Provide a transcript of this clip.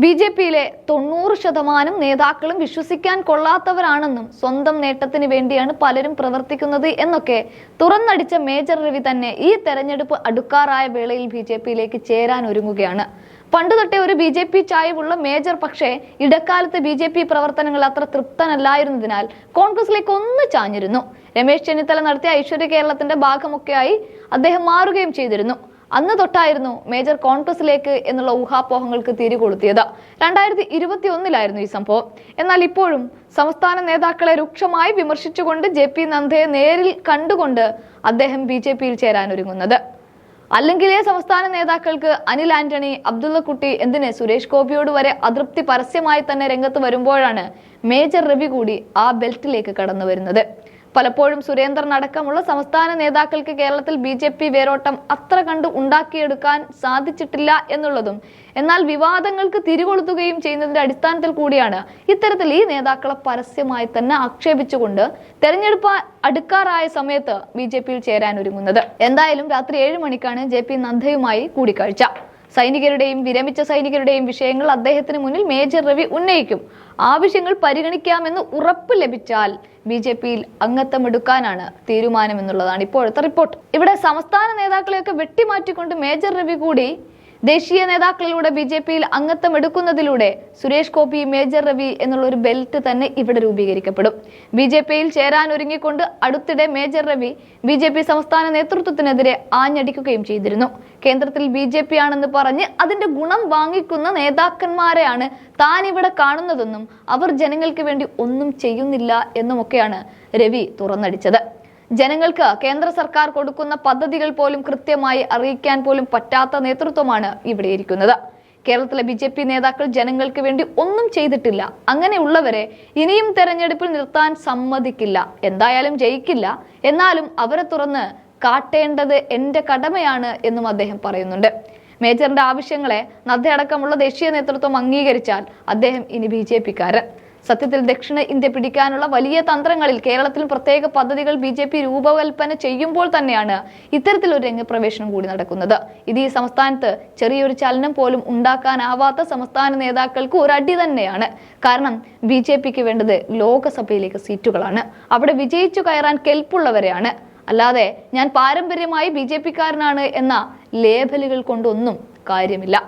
B J പിയിലെ തൊണ്ണൂറ് ശതമാനം നേതാക്കളും വിശ്വസിക്കാൻ കൊള്ളാത്തവരാണെന്നും സ്വന്തം നേട്ടത്തിന് വേണ്ടിയാണ് പലരും പ്രവർത്തിക്കുന്നത് എന്നൊക്കെ തുറന്നടിച്ച മേജർ രവി തന്നെ ഈ തെരഞ്ഞെടുപ്പ് അടുക്കാറായ വേളയിൽ ബി ജെ പിയിലേക്ക് ചേരാൻ ഒരുങ്ങുകയാണ്. പണ്ട് തൊട്ടേ ഒരു ബി ജെ പി ചായവുള്ള മേജർ പക്ഷേ ഇടക്കാലത്ത് ബി ജെ പി പ്രവർത്തനങ്ങൾ അത്ര തൃപ്തനല്ലായിരുന്നതിനാൽ കോൺഗ്രസിലേക്ക് ഒന്ന് ചാഞ്ഞിരുന്നു. രമേശ് ചെന്നിത്തല നടത്തിയ ഐശ്വര്യ കേരളത്തിന്റെ ഭാഗമൊക്കെയായി അദ്ദേഹം മാറുകയും ചെയ്തിരുന്നു. അന്ന് തൊട്ടായിരുന്നു മേജർ കോൺഗ്രസിലേക്ക് എന്നുള്ള ഊഹാപോഹങ്ങൾക്ക് തിരികൊളുത്തിയത് രണ്ടായിരത്തി ഇരുപത്തി ഒന്നിലായിരുന്നു ഈ സംഭവം. എന്നാൽ ഇപ്പോഴും സംസ്ഥാന നേതാക്കളെ രൂക്ഷമായി വിമർശിച്ചുകൊണ്ട് ജെ പി നന്ദയെ നേരിൽ കണ്ടുകൊണ്ട് അദ്ദേഹം ബി ജെ പിയിൽ ചേരാനൊരുങ്ങുന്നത് അല്ലെങ്കിലേ സംസ്ഥാന നേതാക്കൾക്ക് അനിൽ ആന്റണി അബ്ദുള്ളക്കുട്ടി എന്തിനെ സുരേഷ് ഗോപിയോട് വരെ അതൃപ്തി പരസ്യമായി തന്നെ രംഗത്ത് വരുമ്പോഴാണ് മേജർ രവി കൂടി ആ ബെൽറ്റിലേക്ക് കടന്നു വരുന്നത് പലപ്പോഴും സുരേന്ദ്രൻ അടക്കമുള്ള സംസ്ഥാന നേതാക്കൾക്ക് കേരളത്തിൽ ബി ജെ പി വേരോട്ടം അത്ര കണ്ട് ഉണ്ടാക്കിയെടുക്കാൻ സാധിച്ചിട്ടില്ല എന്നുള്ളതും എന്നാൽ വിവാദങ്ങൾക്ക് തിരികൊളുത്തുകയും ചെയ്യുന്നതിന്റെ അടിസ്ഥാനത്തിൽ കൂടിയാണ് ഇത്തരത്തിൽ ഈ നേതാക്കളെ പരസ്യമായി തന്നെ ആക്ഷേപിച്ചുകൊണ്ട് തെരഞ്ഞെടുപ്പ് അടുക്കാറായ സമയത്ത് ബി ജെ പിയിൽ ചേരാൻ ഒരുങ്ങുന്നത്. എന്തായാലും രാത്രി ഏഴ് മണിക്കാണ് ജെ പി നന്ദയുമായി കൂടിക്കാഴ്ച. സൈനികരുടെയും വിരമിച്ച സൈനികരുടെയും വിഷയങ്ങൾ അദ്ദേഹത്തിന് മുന്നിൽ മേജർ രവി ഉന്നയിക്കും. ആവശ്യങ്ങൾ പരിഗണിക്കാമെന്ന് ഉറപ്പ് ലഭിച്ചാൽ ബി ജെ പിയിൽ അംഗത്വമെടുക്കാനാണ് തീരുമാനമെന്നുള്ളതാണ് ഇപ്പോഴത്തെ റിപ്പോർട്ട്. ഇവിടെ സംസ്ഥാന നേതാക്കളെയൊക്കെ വെട്ടിമാറ്റിക്കൊണ്ട് മേജർ രവി കൂടി ദേശീയ നേതാക്കളിലൂടെ ബി ജെ പിയിൽ അംഗത്വം എടുക്കുന്നതിലൂടെ സുരേഷ് ഗോപി മേജർ രവി എന്നുള്ള ഒരു ബെൽറ്റ് തന്നെ ഇവിടെ രൂപീകരിക്കപ്പെടും. ബി ജെ പിയിൽ ചേരാൻ ഒരുങ്ങിക്കൊണ്ട് അടുത്തിടെ major Ravi B J P സംസ്ഥാന നേതൃത്വത്തിനെതിരെ ആഞ്ഞടിക്കുകയും ചെയ്തിരുന്നു. കേന്ദ്രത്തിൽ ബി ജെ പി ആണെന്ന് പറഞ്ഞ് അതിന്റെ ഗുണം വാങ്ങിക്കുന്ന നേതാക്കന്മാരെയാണ് താൻ ഇവിടെ കാണുന്നതെന്നും അവർ ജനങ്ങൾക്ക് വേണ്ടി ഒന്നും ചെയ്യുന്നില്ല എന്നുമൊക്കെയാണ് രവി തുറന്നടിച്ചത്. ജനങ്ങൾക്ക് കേന്ദ്ര സർക്കാർ കൊടുക്കുന്ന പദ്ധതികൾ പോലും കൃത്യമായി അറിയിക്കാൻ പോലും പറ്റാത്ത നേതൃത്വമാണ് ഇവിടെ ഇരിക്കുന്നത്. കേരളത്തിലെ ബി ജെ പി നേതാക്കൾ ജനങ്ങൾക്ക് വേണ്ടി ഒന്നും ചെയ്തിട്ടില്ല. അങ്ങനെയുള്ളവരെ ഇനിയും തെരഞ്ഞെടുപ്പിൽ നിർത്താൻ സമ്മതിക്കില്ല. എന്തായാലും ജയിക്കില്ല. എന്നാലും അവരെ തുറന്ന് കാട്ടേണ്ടത് എന്റെ കടമയാണ് എന്നും അദ്ദേഹം പറയുന്നുണ്ട്. മേജറിന്റെ ആവശ്യങ്ങളെ നദ്ദയടക്കമുള്ള ദേശീയ നേതൃത്വം അംഗീകരിച്ചാൽ അദ്ദേഹം ഇനി ബി ജെ പിക്കാരൻ. സത്യത്തിൽ ദക്ഷിണ ഇന്ത്യ പിടിക്കാനുള്ള വലിയ തന്ത്രങ്ങളിൽ കേരളത്തിൽ പ്രത്യേക പദ്ധതികൾ ബി ജെ പി രൂപകൽപ്പന ചെയ്യുമ്പോൾ തന്നെയാണ് ഇത്തരത്തിലൊരു രംഗപ്രവേശനം കൂടി നടക്കുന്നത്. ഇത് ഈ സംസ്ഥാനത്ത് ചെറിയൊരു ചലനം പോലും ഉണ്ടാക്കാനാവാത്ത സംസ്ഥാന നേതാക്കൾക്ക് ഒരടി തന്നെയാണ്. കാരണം ബി ജെ പിക്ക് വേണ്ടത് ലോകസഭയിലേക്ക് സീറ്റുകളാണ്. അവിടെ വിജയിച്ചു കയറാൻ കെൽപ്പുള്ളവരെയാണ്. അല്ലാതെ ഞാൻ പാരമ്പര്യമായി ബി ജെ പിക്കാരനാണ് എന്ന ലേബലുകൾ കൊണ്ടൊന്നും കാര്യമില്ല.